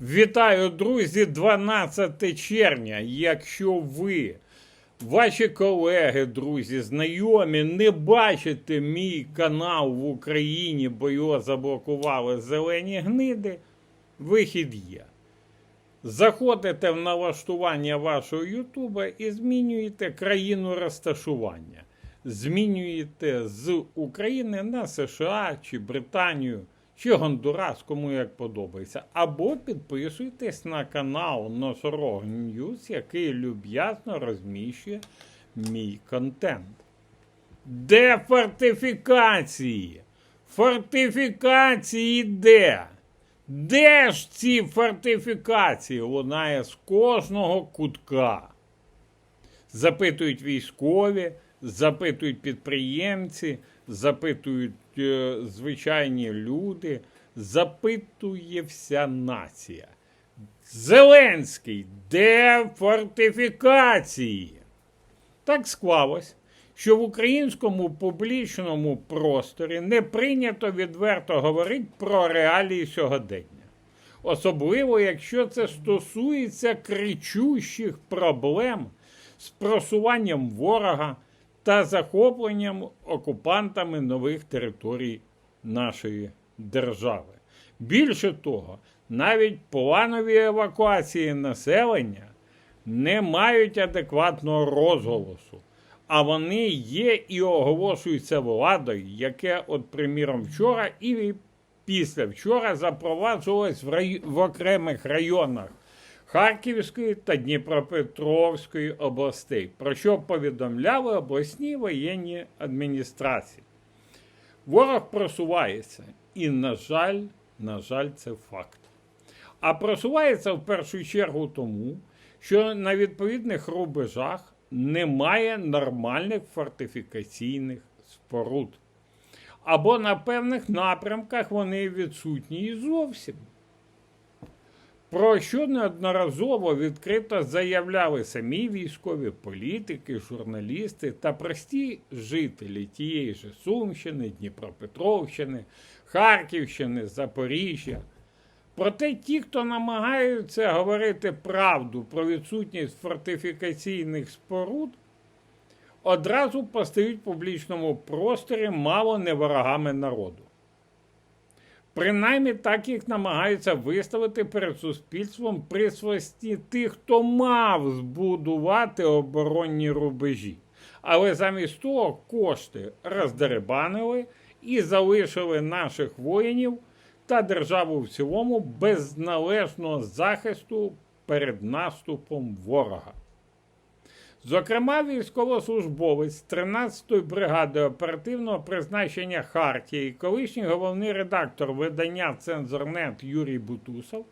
Вітаю, друзі, 12 червня. Якщо ви, ваші колеги, друзі, знайомі, не бачите мій канал в Україні, бо його заблокували зелені гниди, вихід є. Заходите в налаштування вашого Ютуба і змінюєте країну розташування. Змінюєте з України на США чи Британію чи Гондурас, кому як подобається. Або підписуйтесь на канал Носорог Ньюс, який люб'язно розміщує мій контент. Де фортифікації? Фортифікації де? Де ж ці фортифікації? Лунає з кожного кутка. Запитують військові, запитують підприємці, запитують е, звичайні люди, запитує вся нація. Зеленський, де фортифікації? Так склалось, що в українському публічному просторі не прийнято відверто говорити про реалії сьогодення. Особливо, якщо це стосується кричущих проблем з просуванням ворога та захопленням окупантами нових територій нашої держави. Більше того, навіть планові евакуації населення не мають адекватного розголосу, а вони є і оголошуються владою, яке, от, приміром, вчора і після вчора запроваджувалось в, рай... в окремих районах Харківської та Дніпропетровської областей, про що повідомляли обласні воєнні адміністрації. Ворог просувається, і, на жаль, на жаль, це факт. А просувається в першу чергу тому, що на відповідних рубежах немає нормальних фортифікаційних споруд. Або на певних напрямках вони відсутні і зовсім. Про що неодноразово відкрито заявляли самі військові політики, журналісти та прості жителі тієї ж Сумщини, Дніпропетровщини, Харківщини, Запоріжжя. Проте ті, хто намагаються говорити правду про відсутність фортифікаційних споруд, одразу постають в публічному просторі мало не ворогами народу. Принаймні так їх намагаються виставити перед суспільством присвості тих, хто мав збудувати оборонні рубежі. Але замість того кошти роздеребанили і залишили наших воїнів та державу в цілому без належного захисту перед наступом ворога. Зокрема, військовослужбовець 13-ї бригади оперативного призначення Хартії, колишній головний редактор видання Цензорнет Юрій Бутусов,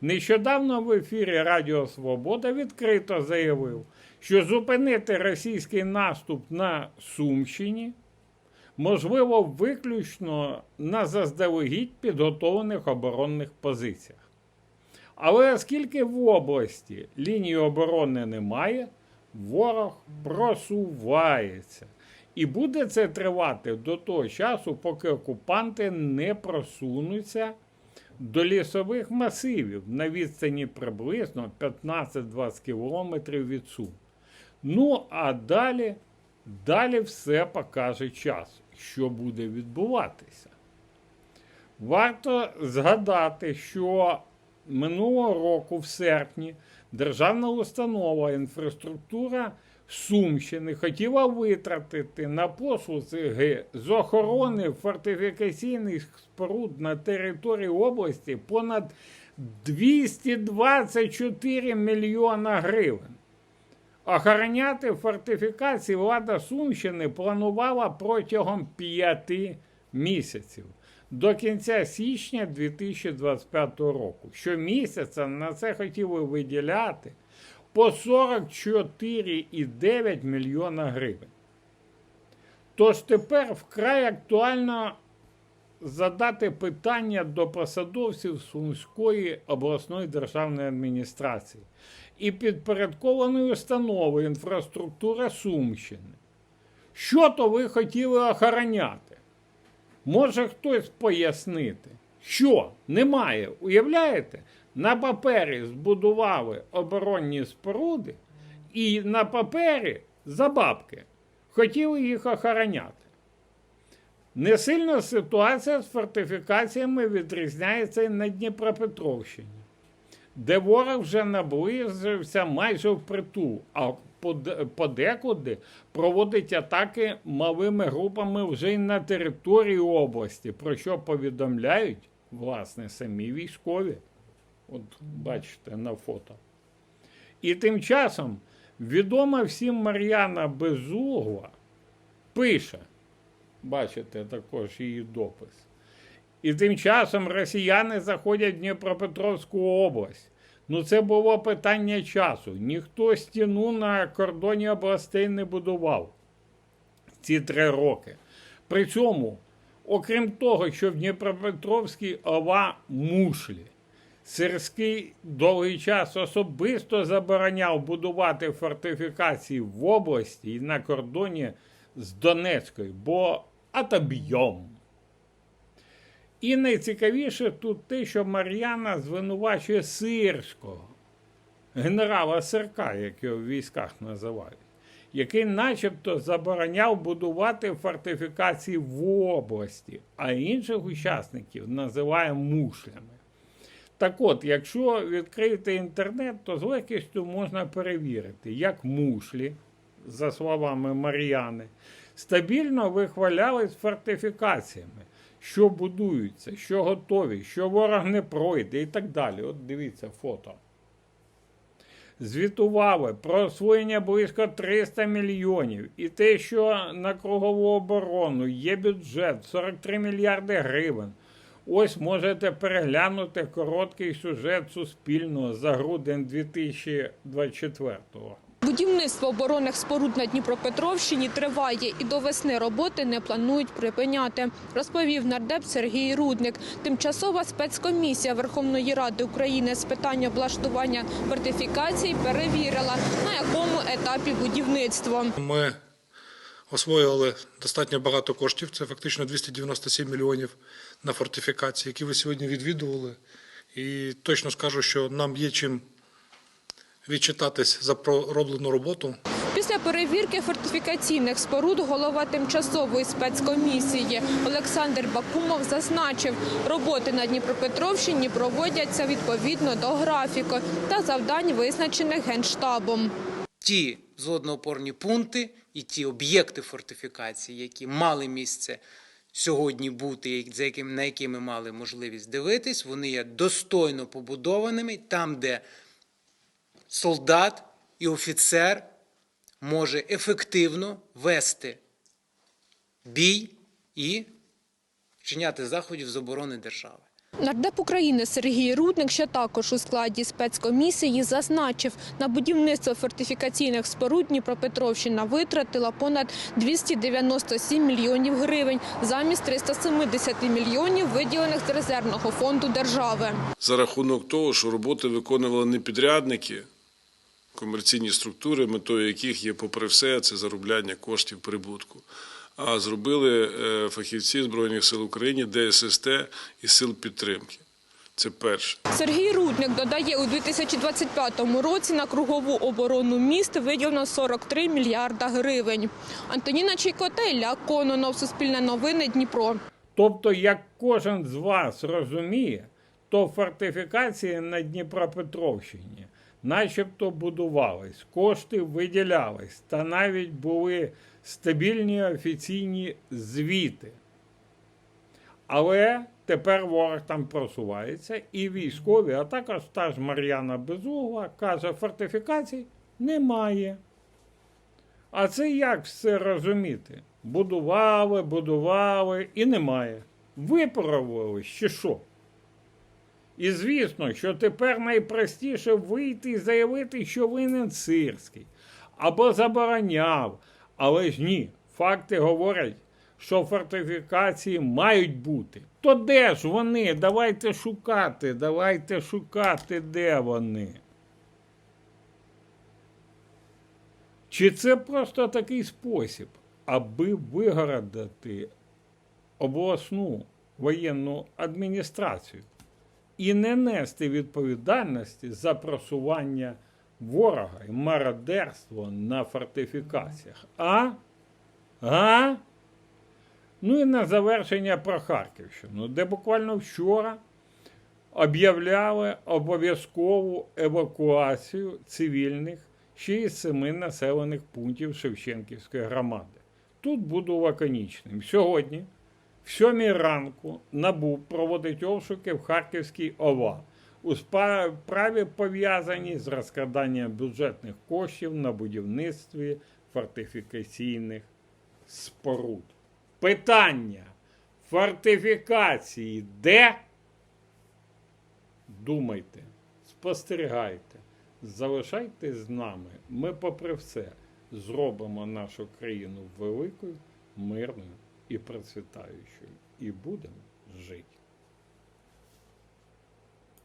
нещодавно в ефірі Радіо Свобода відкрито заявив, що зупинити російський наступ на Сумщині можливо виключно на заздалегідь підготовлених оборонних позиціях. Але оскільки в області лінії оборони немає, ворог просувається. І буде це тривати до того часу, поки окупанти не просунуться до лісових масивів на відстані приблизно 15-20 кілометрів від Сум. Ну, а далі, далі все покаже час, що буде відбуватися. Варто згадати, що минулого року, в серпні, державна установа інфраструктура Сумщини хотіла витратити на послуги з охорони фортифікаційних споруд на території області понад 224 мільйона гривень. Охороняти фортифікації влада Сумщини планувала протягом 5 місяців до кінця січня 2025 року. Щомісяця на це хотіли виділяти по 44,9 мільйона гривень. Тож тепер вкрай актуально задати питання до посадовців Сумської обласної державної адміністрації і підпорядкованої установи інфраструктура Сумщини. Що то ви хотіли охороняти? Може хтось пояснити? Що? Немає. Уявляєте? На папері збудували оборонні споруди, і на папері за бабки хотіли їх охороняти. Не сильно ситуація з фортифікаціями відрізняється і на Дніпропетровщині, де ворог вже наблизився майже впритул, а подекуди проводить атаки малими групами вже й на території області, про що повідомляють власне самі військові. От бачите на фото. І тим часом відома всім Мар'яна Безугла пише, бачите також її допис. І тим часом росіяни заходять в Дніпропетровську область. Ну, це було питання часу. Ніхто стіну на кордоні областей не будував ці три роки. При цьому, окрім того, що в Дніпропетровській ова мушлі, Сирський довгий час особисто забороняв будувати фортифікації в області і на кордоні з Донецькою, бо отоб'єм. І найцікавіше тут те, що Мар'яна звинувачує Сирського, генерала Сирка, як його в військах називають, який начебто забороняв будувати фортифікації в області, а інших учасників називає мушлями. Так от, якщо відкрити інтернет, то з легкістю можна перевірити, як мушлі, за словами Мар'яни, стабільно вихвалялись фортифікаціями, що будуються, що готові, що ворог не пройде і так далі. От дивіться фото. Звітували про освоєння близько 300 мільйонів і те, що на кругову оборону є бюджет 43 мільярди гривень. Ось можете переглянути короткий сюжет Суспільного за грудень 2024-го. Будівництво оборонних споруд на Дніпропетровщині триває і до весни роботи не планують припиняти, розповів нардеп Сергій Рудник. Тимчасова спецкомісія Верховної Ради України з питань облаштування фортифікацій перевірила, на якому етапі будівництво. Ми освоїли достатньо багато коштів. Це фактично 297 мільйонів на фортифікації, які ви сьогодні відвідували. І точно скажу, що нам є чим відчитатись за пророблену роботу. Після перевірки фортифікаційних споруд голова тимчасової спецкомісії Олександр Бакумов зазначив, роботи на Дніпропетровщині проводяться відповідно до графіку та завдань, визначених генштабом. ті злодноопорні пункти і ті об'єкти фортифікації, які мали місце сьогодні бути, за яким, на які ми мали можливість дивитись, вони є достойно побудованими там, де солдат і офіцер може ефективно вести бій і вчиняти заходів з оборони держави. Нардеп України Сергій Рудник, що також у складі спецкомісії, зазначив, на будівництво фортифікаційних споруд Дніпропетровщина витратила понад 297 мільйонів гривень замість 370 мільйонів, виділених з резервного фонду держави. за рахунок того, що роботи виконували не підрядники, комерційні структури, метою яких є, попри все, це заробляння коштів прибутку. А зробили е, фахівці Збройних сил України, ДССТ і сил підтримки. Це перше. Сергій Рудник додає, у 2025 році на кругову оборону міст виділено 43 мільярда гривень. Антоніна Чайкота, Ілля Кононов, Суспільне новини, Дніпро. Тобто, як кожен з вас розуміє, то фортифікації на Дніпропетровщині начебто будувались, кошти виділялись, та навіть були стабільні офіційні звіти. Але тепер ворог там просувається, і військові, а також та ж Мар'яна Безугла каже, фортифікацій немає. А це як все розуміти? Будували, будували і немає. Випробували чи що? І звісно, що тепер найпростіше вийти і заявити, що винен Сирський або забороняв. Але ж ні, факти говорять, що фортифікації мають бути. То де ж вони? Давайте шукати, давайте шукати, де вони. Чи це просто такий спосіб, аби вигородити обласну воєнну адміністрацію і не нести відповідальності за просування ворога і мародерство на фортифікаціях. А? А? Ну і на завершення про Харківщину, де буквально вчора об'являли обов'язкову евакуацію цивільних ще із семи населених пунктів Шевченківської громади. Тут буду лаконічним. Сьогодні, в сьомій ранку, НАБУ проводить обшуки в Харківській ОВА у справі пов'язані з розкраданням бюджетних коштів на будівництві фортифікаційних споруд. Питання фортифікації де? Думайте, спостерігайте, залишайтесь з нами. Ми, попри все, зробимо нашу країну великою, мирною і процвітаючою. І будемо жити.